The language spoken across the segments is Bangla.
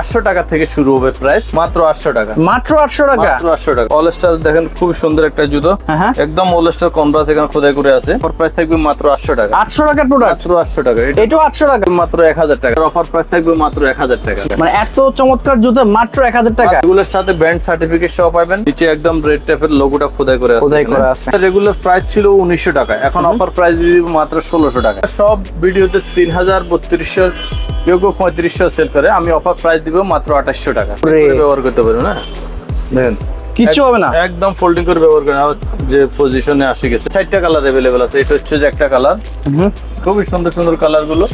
আটশো টাকা থেকে শুরু হবে প্রাইস মাত্র আটশো টাকা। মাত্র আটশো টাকা? মাত্র আটশো টাকা। অলস্টার দেখেন খুব সুন্দর একটা জুতো। হ্যাঁ, হ্যাঁ। একদম অলস্টার কনভার্স এখানে খোদাই করে আছে। অফার প্রাইস থাকবে মাত্র আটশো টাকা। আটশো টাকার প্রোডাক্ট মাত্র আটশো টাকা। এটাও আটশো টাকা? মাত্র এক হাজার টাকা। অফার প্রাইস থাকবে মাত্র এক হাজার টাকা। মানে এত চমৎকার জুতো মাত্র এক হাজার টাকা? এগুলোর সাথে ব্র্যান্ড সার্টিফিকেট সহ পাবেন। নিচে একদম রেড টাইপের লোগোটা খোদাই করে আছে খোদাই করা আছে। রেগুলার প্রাইস ছিল উনিশশো টাকা। এখন অফার প্রাইস দিয়ে মাত্র ষোলোশো টাকা। সব ভিডিওতে তিন হাজার বত্রিশশো কেউ পঁয়ত্রিশশো সেল করে আমি অফার প্রাইস দিব মাত্র আঠাশশো টাকা। ব্যবহার করতে পারব না? দেখেন কিছু হবে না। একদম ফোল্ডিং করে ব্যবহার করেন যে পজিশনে আসে গেছে। চারটা কালার অ্যাভেলেবেল আছে এটা হচ্ছে যে একটা কালার। খুবই সুন্দর সুন্দর কালারগুলো।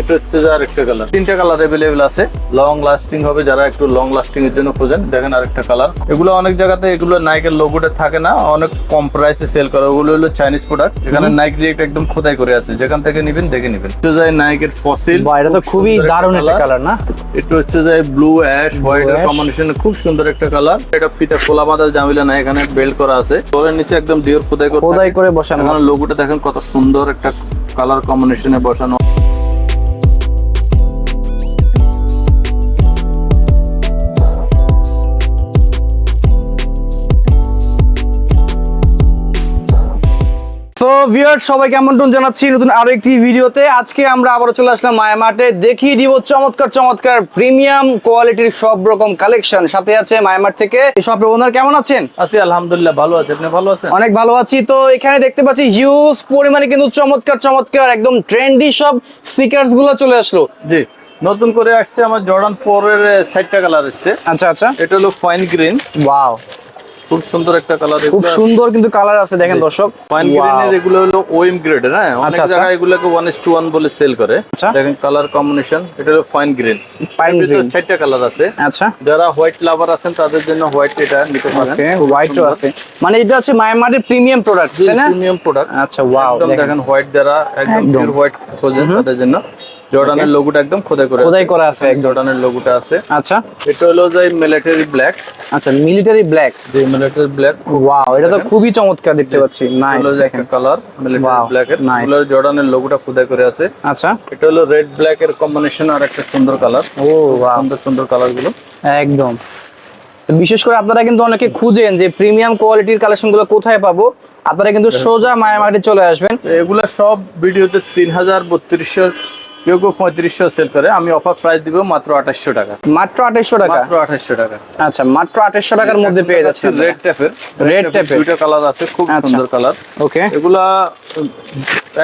এটা হচ্ছে যে আরেকটা কালার তিনটা কালার অ্যাভেলেবেল আছে। লং লাস্টিং হবে যারা একটু লং লাস্টিং এর জন্য খোঁজেন দেখেন আরেকটা কালার এগুলো অনেক জায়গাতে এগুলো নাইকের লোগোটা থাকে না অনেক কম প্রাইসে সেল করে। ওগুলো হলো চাইনিজ প্রোডাক্ট এখানে নাইক ডিরেক্ট একদম খোদাই করে আছে। যেখান থেকে নিবেন দেখে নিবেন। এটা যায় নাইকের ফসিল এটা তো খুবই দারুণ একটা কালার না? এটা হচ্ছে যে ব্লু অ্যাশ হোয়াইট কম্বিনেশন খুব সুন্দর একটা কালার এটা ফিতা খোলা বাঁধার জামিলা না এখানে বেল্ট করা আছে। তোরের নিচে একদম ডিওর খোদাই করে খোদাই করে বসানো এখানে লোগোটা দেখেন কত সুন্দর একটা কালার কম্বিনেশনে বসানো ভিউয়ার সবাইকে আমন্ত্রণ জানাচ্ছি নতুন আরও একটি ভিডিওতে। আজকে আমরা আবারও চলে আসলাম মায়া মার্টে দেখিয়ে দিব চমৎকার চমৎকার প্রিমিয়াম কোয়ালিটির সব রকম কালেকশন সাথে আছে মায়া মার্ট থেকে সব ওনার কেমন আছেন? আছি আলহামদুলিল্লাহ ভালো আছে। আপনি ভালো আছেন? অনেক ভালো আছি। তো এখানে দেখতে পাচ্ছি হিউজ পরিমাণে কিন্তু চমৎকার চমৎকার একদম ট্রেন্ডি সব স্টিকার্সগুলো চলে আসলো। জি নতুন করে আসছে আমার জর্ডান ফোর এর সাইডটা কালার এসছে। আচ্ছা আচ্ছা। এটা হলো ফাইন গ্রিন ওয়াও খুব সুন্দর একটা কালার খুব সুন্দর কিন্তু কালার আছে দেখেন দর্শক। Fine Wow. গ্রিনের এগুলো হলো ওএম গ্রেডের হ্যাঁ? অনেক আচ্ছা, আচ্ছা। জায়গায় এগুলোকে ওয়ান ইস টু ওয়ান বলে সেল করে। আচ্ছা। দেখেন কালার কম্বিনেশন এটা হলো ফাইন গ্রিন Fine green। চারটা কালার আছে। আচ্ছা। যারা হোয়াইট লাভার আছেন তাদের জন্য হোয়াইট এটা নিতে পারেন। ওকে হোয়াইটও আছে। মানে এটা হচ্ছে মায়ামার্টের প্রিমিয়াম প্রোডাক্ট তাই না? প্রিমিয়াম প্রোডাক্ট আচ্ছা ওয়াও একদম দেখেন। হোয়াইট যারা একদম একদম। পিওর হোয়াইট খোঁজেন তাদের জন্য। জর্ডানের লোগোটা একদম খোদাই করে খোদাই করা আছে জর্ডানের লোগোটা আছে। আচ্ছা। এটা হলো যে মিলিটারি ব্ল্যাক আচ্ছা মিলিটারি ব্ল্যাক যে মিলিটারি ব্ল্যাক ওয়াও এটা তো খুবই চমৎকার দেখতে পাচ্ছি। নাইস হলো যে একটা কালার মিলিটারি ব্ল্যাক এর. হলো জর্ডানের লোগোটা খোদাই করে আছে। আচ্ছা। এটা হলো রেড ব্ল্যাক এর কম্বিনেশন আর একটা সুন্দর কালার ও ওয়াও সুন্দর সুন্দর কালারগুলো। একদম। বিশেষ করে আপনারা কিন্তু অনেকে খুঁজেন যে প্রিমিয়াম কোয়ালিটির কালেকশনগুলো কোথায় পাবো। আপনারা কিন্তু সোজা মায়ামার্টে চলে আসবেন। এগুলা সব ভিডিওতে তিন হাজার বত্রিশশো কেউ কেউ পঁয়ত্রিশশো সেল করে। আমি অফার প্রাইস দিব মাত্র আঠাশশো টাকা। মাত্র আঠাইশশো টাকা? মাত্র আঠাশশো টাকা। আচ্ছা মাত্র আঠাইশশো টাকার মধ্যে পেয়ে যাচ্ছে রেড ট্যাপের। কালার আছে খুব আচ্ছা। সুন্দর কালার ওকে এগুলা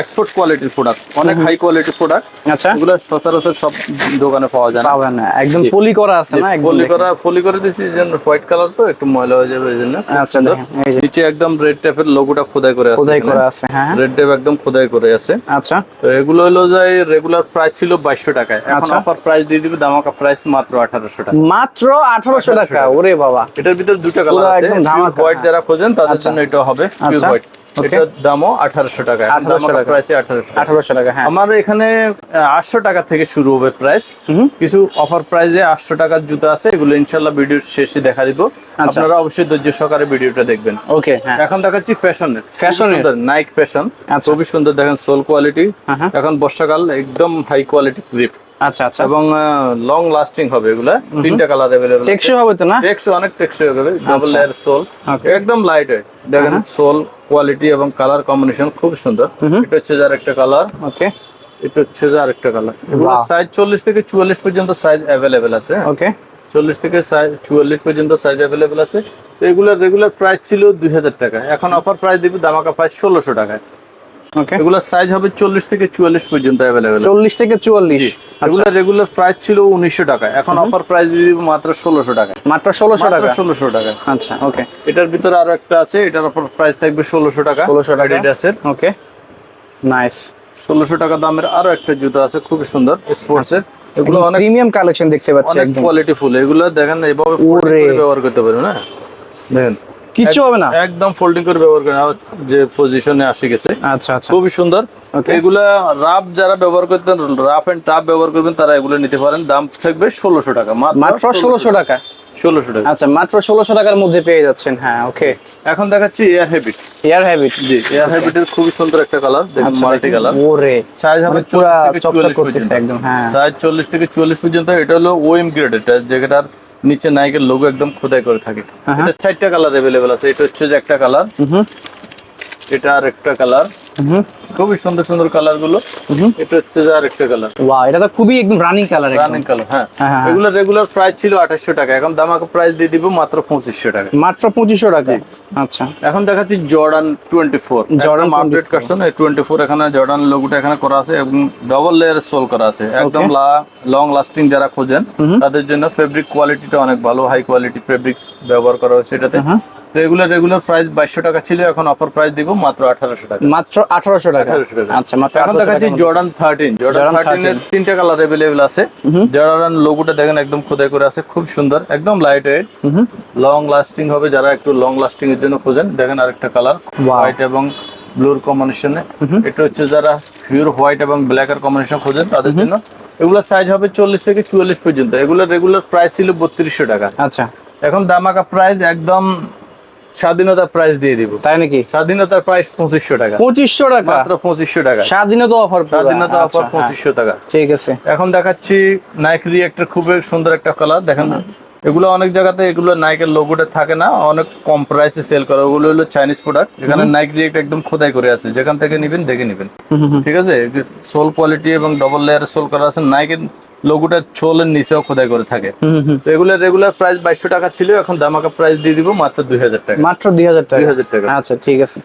এক্সপোর্ট কোয়ালিটির প্রোডাক্ট অনেক হাই কোয়ালিটির প্রোডাক্ট আচ্ছা। এগুলো সচরাচর সব দোকানে পাওয়া যায় না। একদম পলি করা আছে না দেখেন। করা করে দিয়েছি যে হোয়াইট কালার তো একটু ময়লা হয়ে যাবে এই জন্য আচ্ছা নিচে একদম রেড টাইপের লোগোটা খোদাই করে আছে খোদাই করা আছে হ্যাঁ। রেড টাইপ একদম খোদাই করে আছে। আচ্ছা। তো এগুলো হলো যে রেগুলার প্রাইস ছিল বাইশশো টাকায় এখন আচ্ছা। অফার প্রাইস দিয়ে দিবে দামাকা প্রাইস মাত্র আঠারোশো টাকা মাত্র আঠারোশো টাকা ওরে বাবা এটার ভিতরে দুটো কালার আছে ধামাকা। হোয়াইট যারা খোঁজেন তাদের আচ্ছা। জন্য এটা হবে আচ্ছা। হোয়াইট. এটার দামও আঠারোশো টাকা। 1800 টাকা। প্রাইসে আঠারোশো আঠারোশো টাকা হ্যাঁ। আমার এখানে আটশো টাকা থেকে শুরু হবে প্রাইস কিছু অফার প্রাইসে টাকার জুতো আছে এগুলো ভিডিওর শেষে দেখা দিব। আচ্ছা। আপনারা অবশ্যই ধৈর্য সহকারে ভিডিওটা দেখবেন। ওকে হ্যাঁ। এখন দেখাচ্ছি ফ্যাশনের এর? Nike fashion. খুবই সুন্দর দেখেন সোল কোয়ালিটি হ্যাঁ। এখন বর্ষাকাল একদম হাই কোয়ালিটি গ্রিপ আচ্ছা আচ্ছা। এবং লং লাস্টিং হবে এগুলা। তিনটা কালার অ্যাভেলেবল টেকসই হবে তো না? টেক্সট অনেক টেক্সট হবে ডাবল। লেয়ার সোল একদম লাইট ওয়েট দেখেন সোল কোয়ালিটি এবং কালার কম্বিনেশন খুব সুন্দর। এটা হচ্ছে যার একটা কালার ওকে এটা হচ্ছে যার একটা কালার এগুলো সাইজ চল্লিশ থেকে চুয়াল্লিশ পর্যন্ত সাইজ অ্যাভেলেবেল আছে ওকে চল্লিশ থেকে সাইজ চুয়াল্লিশ পর্যন্ত সাইজ অ্যাভেলেবেল আছে। এগুলোর রেগুলার প্রাইস ছিল দুই হাজার টাকা। এখন অফার প্রাইস দিবে দামাকা প্রাইস ষোলোশো টাকায়। ওকে এগুলোর সাইজ হবে চল্লিশ থেকে চুয়াল্লিশ পর্যন্ত অ্যাভেলেবেল চল্লিশ থেকে চুয়াল্লিশ। আচ্ছা। এগুলোর রেগুলার প্রাইস ছিল উনিশশো টাকা। এখন অফার প্রাইস দিয়ে দিবে মাত্র ষোলোশো টাকা। মাত্র ষোলোশো টাকা? ষোলোশো টাকা। আচ্ছা ওকে এটার ভিতরে আরও একটা আছে এটার উপর প্রাইস থাকবে ষোলোশো টাকা। 1600 টাকা। অ্যাডিডাসের ওকে নাইস ষোলোশো টাকা দামের আরও একটা জুতো আছে খুবই সুন্দর স্পোর্টস এর এগুলো অনেক প্রিমিয়াম কালেকশন দেখতে পাচ্ছি অনেক কোয়ালিটি ফুল এগুলো দেখেন এভাবে ব্যবহার করতে পারবেন না? দেখেন। কিচ্ছু হবে না? একদম ফোল্ডিং করে ব্যবহার করেন। যে পজিশনে আসে গেছে। আচ্ছা আচ্ছা। খুবই সুন্দর। এগুলা রাফ যারা ব্যবহার করতেন রাফ এন্ড টাফ ব্যবহার করবেন তারা এগুলো নিতে পারেন। দাম থাকবে ষোলোশো টাকা। মাত্র ষোলোশো টাকা। ষোলোশো টাকা? আচ্ছা মাত্র ষোলোশো টাকার মধ্যে পেয়ে যাচ্ছেন। হ্যাঁ ওকে এখন দেখাচ্ছি এয়ার হ্যাবিট এয়ার হ্যাবিট জি এয়ার হ্যাবিটের খুবই সুন্দর একটা কালার দেখুন আচ্ছা মাল্টি কালার ওরে সাইজ হবে মানে চল্লিশ থেকে চকচক করতেছে একদম, হ্যাঁ। সাইজ চল্লিশ থেকে চুয়াল্লিশ পর্যন্ত এটা হলো ওএম গ্রেড এটা যেটার নিচে নাইকের লোগো একদম খোদাই করে থাকে। হ্যাঁ। এটা চারটা কালার অ্যাভেলেবেল আছে। এটা হচ্ছে যে একটা কালার এটা আর একটা কালার খুবই সুন্দর সুন্দর কালারগুলো। এটা হচ্ছে আর একটা কালার ওয়াও এটা তো খুবই একদম রানিং কালার রানিং কালার হ্যাঁ। হ্যাঁ, হ্যাঁ। এগুলো রেগুলার প্রাইস ছিল আঠাশশো টাকা। এখন দামাকে প্রাইস দিয়ে দিব মাত্র পঁচিশশো টাকা। মাত্র পঁচিশশো টাকা। আচ্ছা। এখন দেখাচ্ছি Jordan twenty four Jordan update 24 কাটছেন টোয়েন্টি ফোর এখানে জর্ডান লোগোটা এখানে করা আছে এবং ডবল লেয়ার সোল করা আছে। একদম লং লাস্টিং যারা খোঁজেন তাদের জন্য ফেব্রিক কোয়ালিটিটা অনেক ভালো হাই কোয়ালিটি ফেব্রিক্স ব্যবহার করা হয়েছে এটাতে। হ্যাঁ। রেগুলার রেগুলার প্রাইস বাইশশো টাকা ছিল এখন অফার প্রাইস দিব মাত্র আঠারোশো টাকা। মাত্র আঠারোশো টাকা? 1800 টাকা। আচ্ছা মাত্র এখন দেখাচ্ছি Jordan thirteen Jordan Jordan thirteen এর তিনটা কালার অ্যাভেলেবেল আছে। জর্ডান লোগোটা দেখেন একদম খোদাই করে আছে খুব সুন্দর একদম লাইট ওয়েট লং লাস্টিং হবে যারা একটু লং লাস্টিং এর জন্য খোঁজেন দেখেন আরেকটা কালার হোয়াইট এবং ব্লুর কম্বিনেশনে এটা হচ্ছে যারা পিওর হোয়াইট এবং ব্ল্যাক এর কম্বিনেশন খোঁজেন তাদের জন্য। এগুলোর সাইজ হবে চল্লিশ থেকে চুয়াল্লিশ পর্যন্ত। এগুলোর রেগুলার প্রাইস ছিল বত্রিশশো টাকা। আচ্ছা। এখন দামাকা প্রাইস একদম স্বাধীনতা প্রাইস দিয়ে দিব। তাই নাকি? স্বাধীনতার প্রাইস পঁচিশশো টাকা। পঁচিশশো টাকা? মাত্র পঁচিশশো টাকা। স্বাধীনতা অফার স্বাধীনতা আচ্ছা, অফার পঁচিশশো টাকা। ঠিক আছে। এখন দেখাচ্ছি নাইক রিয়েক্টর খুবই সুন্দর একটা কালার দেখেন এগুলো অনেক জায়গাতে এগুলো নাইকের লোগোটা থাকে না অনেক কম প্রাইসে সেল করে। ওগুলো হলো চাইনিজ প্রোডাক্ট এখানে নাইক রিয়েক্ট একদম খোদাই করে আছে। যেখান থেকে নিবেন দেখে নিবেন। ঠিক আছে? সোল কোয়ালিটি এবং ডবল লেয়ার সোল করা আছে। নাইকের লোগোটা সোলের নিচেও খোদাই করে থাকে। তো এগুলো রেগুলার প্রাইস বাইশশো টাকা ছিল এখন দামাকা প্রাইস দিয়ে দিব মাত্র দুই হাজার টাকা। মাত্র দুই হাজার টাকা? 2000 টাকা। আচ্ছা ঠিক আছে।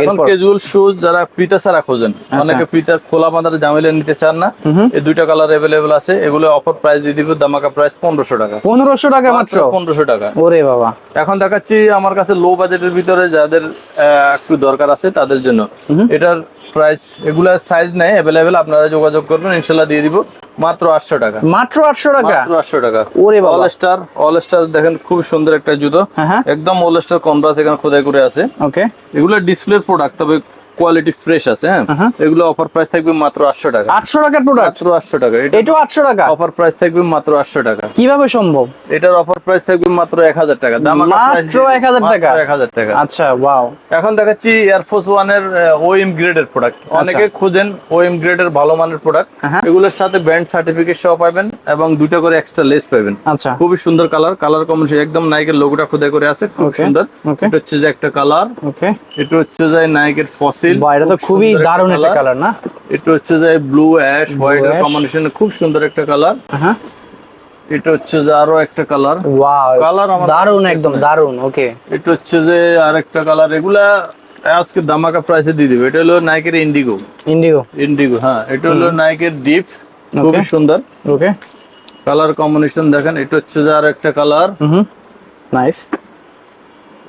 এখন ক্যাজুয়াল শুজ যারা পিতা ছাড়া খোঁজেন অনেকে পিতা খোলা বাঁধার জামিলে নিতে চান না এই দুইটা কালার অ্যাভেলেবেল আছে এগুলো অফার প্রাইস দিয়ে দিব দামাকা প্রাইস পনেরোশো টাকা। পনেরোশো টাকা মাত্র পনেরোশো টাকা। ওরে বাবা। এখন দেখাচ্ছি আমার কাছে লো বাজেটের ভিতরে যাদের একটু দরকার আছে তাদের জন্য। এটার প্রাইস এগুলা সাইজ নাই অ্যাভেলেবেল আপনারা যোগাযোগ করবেন ইনশাআল্লাহ দিয়ে দিব। মাত্র আটশো টাকা। মাত্র আটশো টাকা? মাত্র আটশো টাকা। ওরে বাবা। অলস্টার অল স্টার দেখেন খুব সুন্দর একটা জুতো। হ্যাঁ হ্যাঁ। একদম অল স্টার কনভার্স এখানে খোদাই করে আছে। ওকে এগুলা ডিসপ্লে প্রোডাক্ট তবে কোয়ালিটি ফ্রেশ আছে হ্যাঁ? হ্যাঁ। এগুলো অফার প্রাইস থাকবে মাত্র আটশো টাকা। আটশো টাকার প্রোডাক্ট মাত্র আটশো টাকা। এটা এটাও আটশো টাকা? অফার প্রাইস থাকবে মাত্র আটশো টাকা। কীভাবে সম্ভব? এটার অফার প্রাইস থাকবে মাত্র এক হাজার টাকা। দাম মাত্র 1000 টাকা? এক হাজার টাকা। আচ্ছা ওয়াও এখন দেখাচ্ছি এয়ারফোর্স ওয়ানের ওএম গ্রেডের প্রোডাক্ট অনেকে খুঁজেন ওএম গ্রেডের ভালো মানের প্রোডাক্ট। হ্যাঁ। এগুলোর সাথে ব্যান্ড সার্টিফিকেট সহ পাবেন এবং দুটো করে এক্সট্রা লেস পাবেন। আচ্ছা। খুবই সুন্দর কালার কালার কম্বিনেশন একদম নাইকের লোগোটা খোদাই করে আছে। খুব সুন্দর। এটা হচ্ছে যে একটা কালার ওকে এটা হচ্ছে যে নাইকের ফসিল বা এটা তো খুবই দারুণ একটা কালার না? এটা হচ্ছে যে ব্লু অ্যাশ হোয়াইট কম্বিনেশন খুব সুন্দর একটা কালার হ্যাঁ এটা হচ্ছে যে আরও একটা কালার ওয়াও আমার দারুণ একদম। দারুণ ওকে এটা হচ্ছে যে আরেকটা কালার এগুলা আজকে দামাকা প্রাইসে দিয়ে দিবে। এটা হলো নাইকের ইন্ডিগো ইন্ডিগো ইন্ডিগো হ্যাঁ এটা হলো নাইকের ডিপ খুবই সুন্দর। ওকে কালার কম্বিনেশন দেখেন এটা হচ্ছে যে আরেকটা কালার হুম নাইস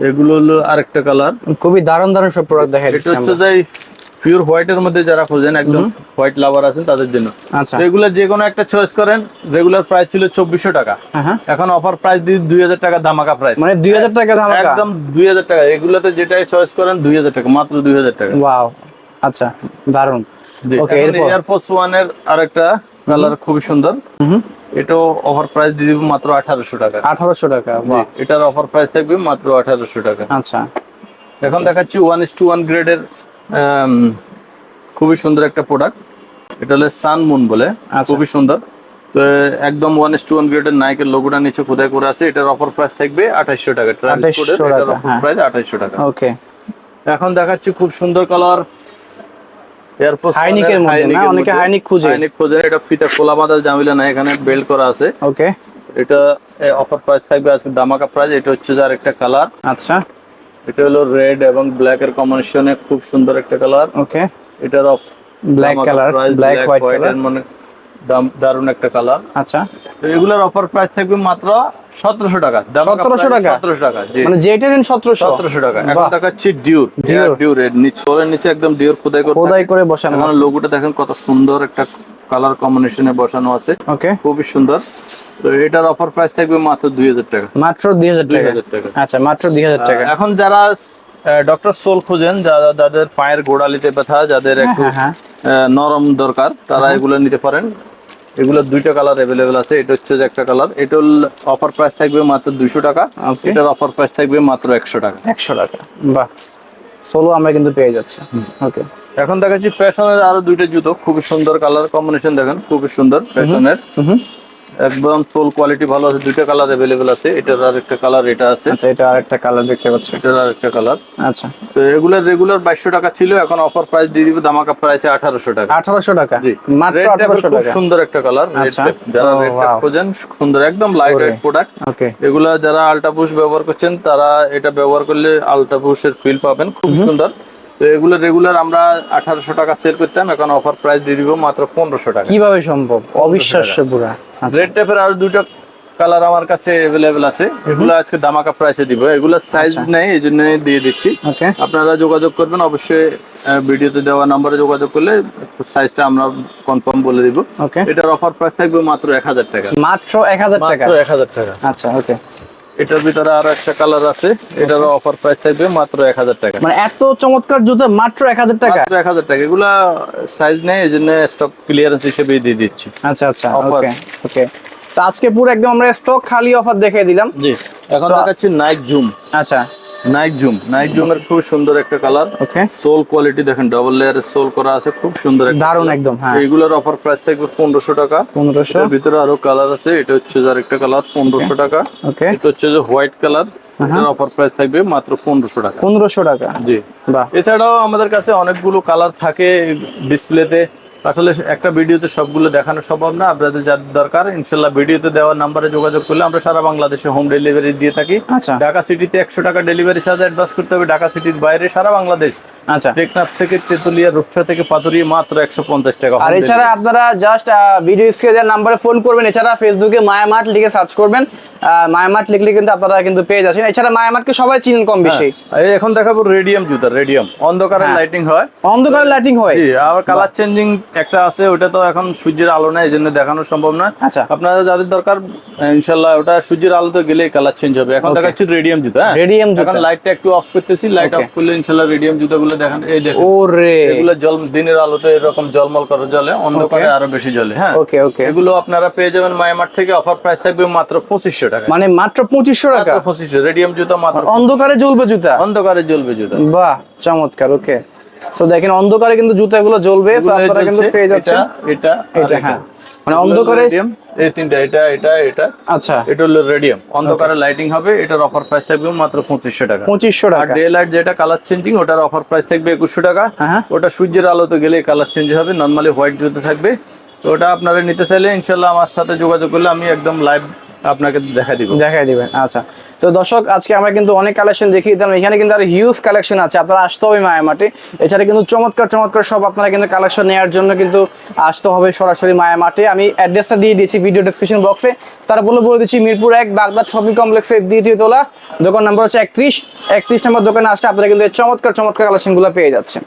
এগুলো হলো আরেকটা কালার। খুবই দারুণ দারুণ সব প্রোডাক্ট দেখা যাচ্ছে এটা হচ্ছে যে পিওর হোয়াইটের মধ্যে যারা খোঁজেন একদম হোয়াইট লাভার আছেন তাদের জন্য। আচ্ছা। এগুলো যে কোনো একটা চয়েস করেন রেগুলার প্রাইস ছিল চব্বিশশো টাকা। হ্যাঁ হ্যাঁ। এখন অফার প্রাইস দিয়ে দুই হাজার টাকা ধামাকা প্রাইস মানে দুই হাজার টাকা ধামাকা? একদম দুই হাজার টাকা। এগুলোতে যেটাই চয়েস করেন দুই হাজার টাকা মাত্র দুই হাজার টাকা। ওয়াও আচ্ছা দারুণ। ওকে এরপর? এয়ারফোর্স ওয়ানের আরেকটা কালার খুবই সুন্দর। এটাও অফার প্রাইস দিয়ে দিব মাত্র আঠারোশো টাকা। আঠারোশো টাকা এটার অফার প্রাইস থাকবে মাত্র আঠারোশো টাকা। আচ্ছা। এখন দেখাচ্ছি ওয়ান ইস টু ওয়ান গ্রেডের খুবই সুন্দর একটা প্রোডাক্ট এটা হলো সান মুন বলে আচ্ছা। খুবই সুন্দর। তো একদম ওয়ান ইস টু ওয়ান গ্রেডের নাইকের লোগোটা নিচে খোদাই করে আছে এটার অফার প্রাইস থাকবে আঠাইশশো টাকা। ট্রাভেল 2800 কোডের এটার টাকা, হ্যাঁ। প্রাইস আঠাইশশো টাকা। ওকে এখন দেখাচ্ছি খুব সুন্দর কালার এয়ারফোর্স হাইনিকের মধ্যে না? অনেকে হাইনিক খুঁজে। হাইনিক খোঁজে এটা ফিতা খোলা বাঁধার জামিলা না এখানে বেল্ট করা আছে। ওকে এটা অফার প্রাইস থাকবে আজকে দামাকা প্রাইস এটা হচ্ছে যার একটা কালার আচ্ছা। এটা হলো রেড এবং ব্ল্যাক এর কম্বিনেশনে খুব সুন্দর একটা কালার ওকে এটার off black colour black white colour মানে দারুণ একটা কালার। আচ্ছা। তো এগুলোর অফার প্রাইস থাকবে মাত্র সতেরোশো টাকা। 1700 টাকা? সতেরোশো টাকা মানে যেটা নেন সতেরোশো। সতেরোশো টাকা। এখন দেখাচ্ছি ডিউর ডিউর এর নিচে নিচে একদম ডিউর খোদাই করে খোদাই করে বসানো এখানে লোগোটা দেখেন কত সুন্দর একটা কালার কম্বিনেশনে বসানো আছে। ওকে খুবই সুন্দর। তো এটার অফার প্রাইস থাকবে মাত্র দুই হাজার টাকা। মাত্র দুই হাজার টাকা। 2000 টাকা। আচ্ছা মাত্র দুই হাজার টাকা। এখন যারা ডক্টর সোল খোঁজেন যারা যাদের পায়ের গোড়ালিতে ব্যথা যাদের একটু হ্যাঁ, হ্যাঁ। নরম দরকার তারা এগুলো নিতে পারেন। এগুলো দুইটা কালার অ্যাভেলেবেল আছে এটা হচ্ছে যে একটা কালার এটার অফার প্রাইস থাকবে মাত্র দুশো টাকা এটার অফার প্রাইস থাকবে মাত্র একশো টাকা। একশো টাকা। বাহ। সোলো আমরা কিন্তু পেয়ে যাচ্ছি। ওকে এখন দেখাচ্ছি ফ্যাশনের আরও দুইটা জুতো খুবই সুন্দর কালার কম্বিনেশন দেখেন খুবই সুন্দর ফ্যাশনের একদম সোল কোয়ালিটি ভালো আছে দুইটা কালার অ্যাভেলেবেল আছে। এটার আর একটা কালার এটা আছে। আচ্ছা এটা আরেকটা কালার দেখতে পাচ্ছি। এটার আর একটা কালার। আচ্ছা। তো এগুলোর রেগুলার বাইশশো টাকা ছিল এখন অফার প্রাইস দিয়ে দিব দামাকা প্রাইসে আঠারোশো টাকা। আঠারোশো টাকা? জি। মাত্র Red tape এর আঠারোশো খুব টাকা? সুন্দর একটা কালার আচ্ছা। যারা ও, রেড টেপ wow. খোঁজেন সুন্দর একদম লাইট ওয়েট প্রোডাক্ট ওকে এগুলা যারা আলট্রা বুশ ব্যবহার করছেন তারা এটা ব্যবহার করলে আলট্রা বুশের ফিল পাবেন খুব সুন্দর। তো এগুলো রেগুলার আমরা আঠারোশো টাকা সেল করতাম এখন অফার প্রাইস দিয়ে দিব মাত্র পনেরোশো টাকা। কীভাবে সম্ভব? অবিশ্বাস্য পুরা। রেড টেপের আর দুটো কালার আমার কাছে অ্যাভেলেবেল আছে। এগুলো আজকে দামাকা প্রাইসে দিব। এগুলো সাইজ আচ্ছা। নেই এই জন্য দিয়ে দিচ্ছি। ওকে। আপনারা যোগাযোগ করবেন অবশ্যই ভিডিওতে দেওয়া নাম্বারে যোগাযোগ করলে সাইজটা আমরা কনফার্ম বলে দিব। ওকে। এটার অফার প্রাইস থাকবে মাত্র এক হাজার টাকা। মাত্র এক হাজার টাকা? মাত্র এক হাজার টাকা। আচ্ছা ওকে। এটার ভিতরে আরও একটা কালার আছে। এটারও অফার প্রাইস থাকবে মাত্র এক হাজার টাকা। মানে এত চমৎকার জুতো মাত্র এক হাজার টাকা? এক হাজার টাকা। এগুলা সাইজ নেই এই জন্য স্টক ক্লিয়ারেন্স হিসেবে দিয়ে দিচ্ছি। আচ্ছা আচ্ছা ওকে ওকে তো আজকে পুরো একদম আমরা স্টক খালি অফার দেখিয়ে দিলাম। জি এখন দেখাচ্ছি নাইক জুম আচ্ছা। নাইক জুম নাইক জুমের খুব সুন্দর একটা কালার ওকে সোল কোয়ালিটি দেখেন ডাবল লেয়ারের সোল করা আছে খুব সুন্দর colour। একদম হ্যাঁ। এইগুলোর অফার প্রাইস থাকবে পনেরোশো টাকা। পনেরোশো। এটার ভিতরে আরও কালার আছে এটা হচ্ছে যার একটা কালার পনেরোশো টাকা। ওকে এটা হচ্ছে যে হোয়াইট কালার এটার অফার প্রাইস থাকবে মাত্র পনেরোশো টাকা। পনেরোশো টাকা। জি। বাহ। এছাড়াও আমাদের কাছে অনেকগুলো কালার থাকে ডিসপ্লেতে আসলে একটা ভিডিওতে সবগুলো দেখানো সম্ভব না। আপনাদের যার দরকার ইনশাল্লাহ ভিডিওতে দেওয়ার নাম্বারে যোগাযোগ করলে আমরা সারা বাংলাদেশে হোম ডেলিভারি দিয়ে থাকি। আচ্ছা। ঢাকা সিটিতে একশো টাকা ডেলিভারি চার্জ অ্যাডভান্স করতে হবে। ঢাকা সিটির বাইরে সারা বাংলাদেশ। আচ্ছা। টেকনাফ থেকে তেতুলিয়া রূপসা থেকে পাতুরিয়া মাত্র একশো পঞ্চাশ টাকা আর এছাড়া আপনারা জাস্ট ভিডিও স্ক্রিনে নাম্বারে ফোন করবেন। এছাড়া ফেসবুকে মায়ামার্ট লিখে সার্চ করবেন। আহ, মায়ামার্ট লিখলে কিন্তু আপনারা কিন্তু পেয়ে যাচ্ছেন। এছাড়া মায়ামার্টকে সবাই চিনেন কম বেশি। এখন দেখাবো রেডিয়াম জুতা রেডিয়াম অন্ধকারের হ্যাঁ। লাইটিং হয়। অন্ধকারে লাইটিং হয়। আবার কালার চেঞ্জিং একটা আছে ওটা তো এখন সূর্যের আলো না এই জন্য দেখানো সম্ভব না। আচ্ছা। আপনারা যাদের দরকার ইনশাল্লাহ ওটা সূর্যের আলোতে গেলে কালার চেঞ্জ হবে। এখন দেখাচ্ছি রেডিয়াম জুতা হ্যাঁ? রেডিয়াম এখন লাইটটা একটু অফ করতেছি লাইট অফ করলে ইনশাল্লাহ রেডিয়াম জুতাগুলো দেখেন এই দেখেন। ওরে। এগুলো জল দিনের আলোতে এরকম জলমল করে জ্বলে অন্ধকারে আরও বেশি জ্বলে হ্যাঁ? ওকে ওকে এগুলো আপনারা পেয়ে যাবেন মায়ামার থেকে অফার প্রাইস থাকবে মাত্র পঁচিশশো টাকা। মানে মাত্র পঁচিশশো টাকা? মাত্র পঁচিশশো রেডিয়াম জুতা মাত্র অন্ধকারে জ্বলবে জুতা? অন্ধকারে জ্বলবে জুতা। বাহ চমৎকার ওকে তো দেখেন অন্ধকারে কিন্তু জুতাগুলো জ্বলবে আপনারা কিন্তু পেয়ে যাচ্ছেন। এটা এটা হ্যাঁ। মানে অন্ধকারে এই তিনটা এটা এটা এটা। আচ্ছা। এটা হলো রেডিয়াম অন্ধকারে লাইটিং হবে এটার অফার প্রাইস থাকবে মাত্র পঁচিশশো টাকা। পঁচিশশো আর টাকা। ডে লাইট যেটা কালার চেঞ্জিং ওটার অফার প্রাইস থাকবে একুশশো টাকা। হ্যাঁ ওটা সূর্যের আলোতে গেলে কালার চেঞ্জ হবে নর্মালি হোয়াইট জুতো থাকবে। তো ওটা আপনারা নিতে চাইলে ইনশাল্লাহ আমার সাথে যোগাযোগ করলে আমি একদম লাইভ আপনাকে দেখা দিব। দেখাই দিবেন আচ্ছা। তো দর্শক, আজকে আমরা কিন্তু অনেক কালেকশন দেখিয়ে দিলাম। এখানে কিন্তু আর হিউজ কালেকশন আছে, আপনারা আসতে হবে মায়ামাটি। এছাড়া কিন্তু চমৎকার চমৎকার সব আপনারা কিন্তু কালেকশন নেওয়ার জন্য কিন্তু আসতে হবে সরাসরি মায়ামাটে। আমি অ্যাড্রেসটা দিয়ে দিয়েছি ভিডিও ডিসক্রিপশন বক্সে তারা বলে দিচ্ছি, মিরপুর এক, বাগদাদ শপিং কমপ্লেক্সের দ্বিতীয় তোলা। দোকান নাম্বার হচ্ছে একত্রিশ। একত্রিশ নম্বর দোকানে আসলে আপনারা কিন্তু চমৎকার চমৎকার কালেকশনগুলো পেয়ে যাচ্ছেন।